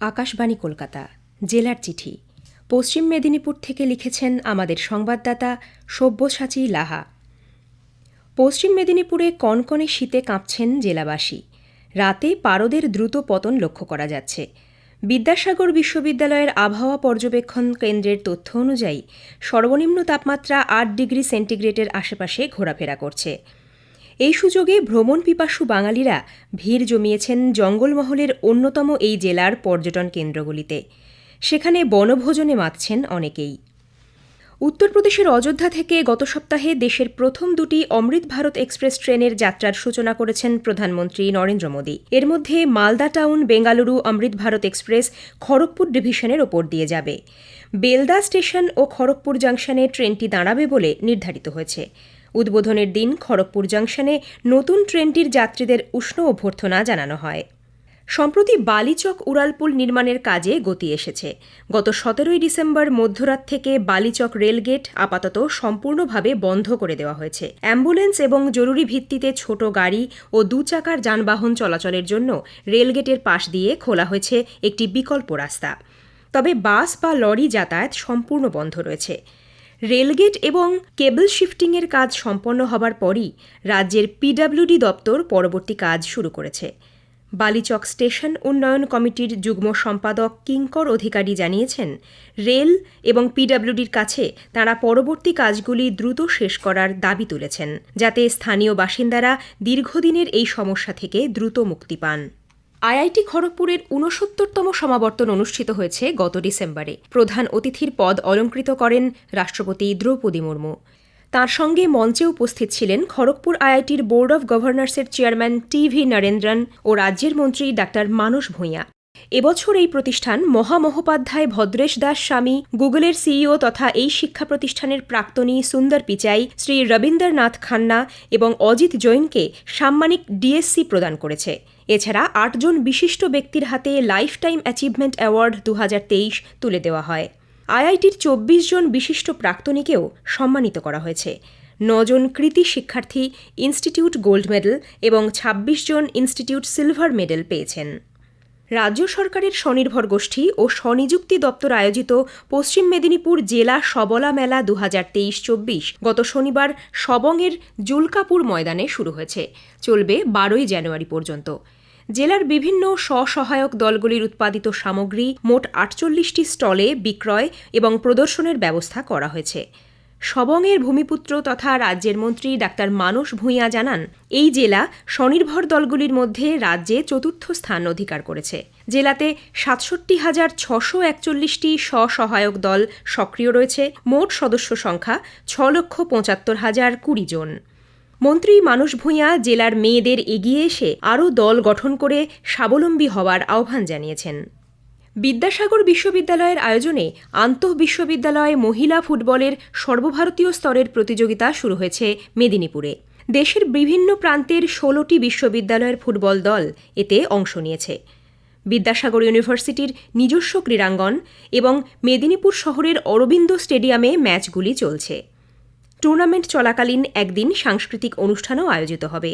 আকাশবাণী কলকাতা, জেলার চিঠি। পশ্চিম মেদিনীপুর থেকে লিখেছেন আমাদের সংবাদদাতা সব্যসাচী লাহা। পশ্চিম মেদিনীপুরে কনকনে শীতে কাঁপছেন জেলাবাসী। রাতে পারদের দ্রুত পতন লক্ষ্য করা যাচ্ছে। বিদ্যাসাগর বিশ্ববিদ্যালয়ের আবহাওয়া পর্যবেক্ষণ কেন্দ্রের তথ্য অনুযায়ী সর্বনিম্ন তাপমাত্রা আট ডিগ্রি সেন্টিগ্রেডের আশেপাশে ঘোরাফেরা করছে। এই সুযোগে ভ্রমণ পিপাসু বাঙালিরা ভিড় জমিয়েছেন জঙ্গলমহলের অন্যতম এই জেলার পর্যটন কেন্দ্রগুলিতে। সেখানে বনভোজনে মাতছেন অনেকেই। উত্তরপ্রদেশের অযোধ্যা থেকে গত সপ্তাহে দেশের প্রথম দুটি অমৃত ভারত এক্সপ্রেস ট্রেনের যাত্রার সূচনা করেছেন প্রধানমন্ত্রী নরেন্দ্র মোদী। এর মধ্যে মালদা টাউন, বেঙ্গালুরু অমৃত ভারত এক্সপ্রেস, খড়গপুর ডিভিশনের ওপর দিয়ে যাবে। বেলদা স্টেশন ও খড়গপুর জাংশনে ট্রেনটি দাঁড়াবে বলে নির্ধারিত হয়েছে। উদ্বোধনের দিন খড়গপুর জাংশনে নতুন ট্রেনটির যাত্রীদের উষ্ণ অভ্যর্থনা জানানো হয়। সম্প্রতি বালিচক উড়ালপুল নির্মাণের কাজে গতি এসেছে। গত সতেরোই ডিসেম্বর মধ্যরাত থেকে বালিচক রেলগেট আপাতত সম্পূর্ণভাবে বন্ধ করে দেওয়া হয়েছে। অ্যাম্বুলেন্স এবং জরুরি ভিত্তিতে ছোট গাড়ি ও দু চাকার যানবাহন চলাচলের জন্য রেলগেটের পাশ দিয়ে খোলা হয়েছে একটি বিকল্প রাস্তা। তবে বাস বা লরি যাতায়াত সম্পূর্ণ বন্ধ রয়েছে। রেলগেট এবং কেবল শিফটিংয়ের কাজ সম্পন্ন হবার পরই রাজ্যের পিডব্লিউডি দপ্তর পরবর্তী কাজ শুরু করেছে। বালিচক স্টেশন উন্নয়ন কমিটির যুগ্ম সম্পাদক কিঙ্কর অধিকারী জানিয়েছেন, রেল এবং পিডব্লিউডির কাছে তাঁরা পরবর্তী কাজগুলি দ্রুত শেষ করার দাবি তুলেছেন, যাতে স্থানীয় বাসিন্দারা দীর্ঘদিনের এই সমস্যা থেকে দ্রুত মুক্তি পান। আইআইটি খড়গপুরের ঊনসত্তরতম সমাবর্তন অনুষ্ঠিত হয়েছে গত ডিসেম্বরে। প্রধান অতিথির পদ অলঙ্কৃত করেন রাষ্ট্রপতি দ্রৌপদী মুর্মু। তার সঙ্গে মঞ্চে উপস্থিত ছিলেন খড়গপুর আইআইটির বোর্ড অব গভর্নর্সের চেয়ারম্যান টি ভি নরেন্দ্রন ও রাজ্যের মন্ত্রী ডাক্তার মানস ভূঁইয়া। এবছর এই প্রতিষ্ঠান মহামহোপাধ্যায় ভদ্রেশ দাস স্বামী, গুগলের সিইও তথা এই শিক্ষা প্রতিষ্ঠানের প্রাক্তনী সুন্দর পিচাই শ্রী রবীন্দ্রনাথ খান্না এবং অজিত জৈনকে সাম্মানিক ডিএসসি প্রদান করেছে। এছাড়া আটজন বিশিষ্ট ব্যক্তির হাতে লাইফ টাইম অ্যাচিভমেন্ট অ্যাওয়ার্ড দু হাজার তেইশ তুলে দেওয়া হয়। আইআইটির চব্বিশ জন বিশিষ্ট প্রাক্তনীকেও সম্মানিত করা হয়েছে। নজন কৃতি শিক্ষার্থী, ইনস্টিটিউট গোল্ড মেডেল এবং ২৬ জন ইনস্টিটিউট সিলভার মেডেল পেয়েছেন। রাজ্য সরকারের স্বনির্ভর গোষ্ঠী ও স্বনিযুক্তি দপ্তর আয়োজিত পশ্চিম মেদিনীপুর জেলা সবলা মেলা দু তেইশ চব্বিশ গত শনিবার সবংয়ের জুলকাপুর ময়দানে শুরু হয়েছে। চলবে বারোই জানুয়ারি পর্যন্ত। জেলার বিভিন্ন স্বসহায়ক দলগুলির উৎপাদিত সামগ্রী মোট আটচল্লিশটি স্টলে বিক্রয় এবং প্রদর্শনের ব্যবস্থা করা হয়েছে। সবংয়ের ভূমিপুত্র তথা রাজ্যের মন্ত্রী ডাক্তার মানস ভূঁইয়া জানান, এই জেলা স্বনির্ভর দলগুলির মধ্যে রাজ্যে চতুর্থ স্থান অধিকার করেছে। জেলাতে সাতষট্টি হাজার ছশো একচল্লিশটি স্বসহায়ক দল সক্রিয় রয়েছে, মোট সদস্য সংখ্যা ছ লক্ষ পঁচাত্তর হাজার কুড়ি জন। মন্ত্রী মানস ভূঁইয়া জেলার মেয়েদের এগিয়ে এসে আরও দল গঠন করে স্বাবলম্বী হওয়ার আহ্বান জানিয়েছেন। বিদ্যাসাগর বিশ্ববিদ্যালয়ের আয়োজনে আন্তঃবিশ্ববিদ্যালয় মহিলা ফুটবলের সর্বভারতীয় স্তরের প্রতিযোগিতা শুরু হয়েছে মেদিনীপুরে। দেশের বিভিন্ন প্রান্তের ষোলোটি বিশ্ববিদ্যালয়ের ফুটবল দল এতে অংশ নিয়েছে। বিদ্যাসাগর ইউনিভার্সিটির নিজস্ব ক্রীড়াঙ্গন এবং মেদিনীপুর শহরের অরবিন্দ স্টেডিয়ামে ম্যাচগুলি চলছে। টুর্নামেন্ট চলাকালীন একদিন সাংস্কৃতিক অনুষ্ঠানও আয়োজিত হবে।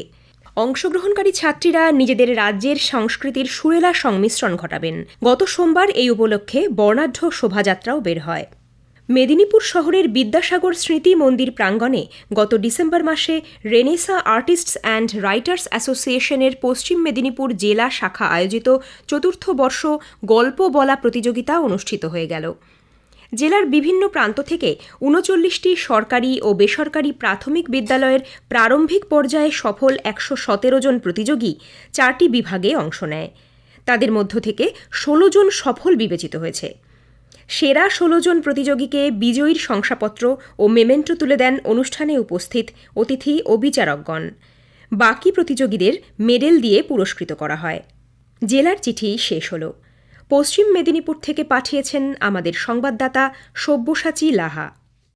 অংশগ্রহণকারী ছাত্রীরা নিজেদের রাজ্যের সংস্কৃতির সুরেলা সংমিশ্রণ ঘটাবেন। গত সোমবার এই উপলক্ষে বর্ণাঢ্য শোভাযাত্রাও বের হয়। মেদিনীপুর শহরের বিদ্যাসাগর স্মৃতি মন্দির প্রাঙ্গণে গত ডিসেম্বর মাসে রেনেসা আর্টিস্টস অ্যান্ড রাইটার্স অ্যাসোসিয়েশনের পশ্চিম মেদিনীপুর জেলা শাখা আয়োজিত চতুর্থ বর্ষ গল্প বলা প্রতিযোগিতা অনুষ্ঠিত হয়ে গেল। জেলার বিভিন্ন প্রান্ত থেকে উনচল্লিশটি সরকারি ও বেসরকারি প্রাথমিক বিদ্যালয়ের প্রারম্ভিক পর্যায়ে সফল একশো সতেরো জন প্রতিযোগী চারটি বিভাগে অংশ নেয়। তাদের মধ্য থেকে ষোলো জন সফল বিবেচিত হয়েছে। সেরা ষোলো জন প্রতিযোগীকে বিজয়ীর শংসাপত্র ও মেমেন্টো তুলে দেন অনুষ্ঠানে উপস্থিত অতিথি ও বিচারকগণ। বাকি প্রতিযোগীদের মেডেল দিয়ে পুরস্কৃত করা হয়। জেলার চিঠি শেষ হলো। পশ্চিম মেদিনীপুর থেকে পাঠিয়েছেন আমাদের সংবাদদাতা সব্যসাচী লাহা।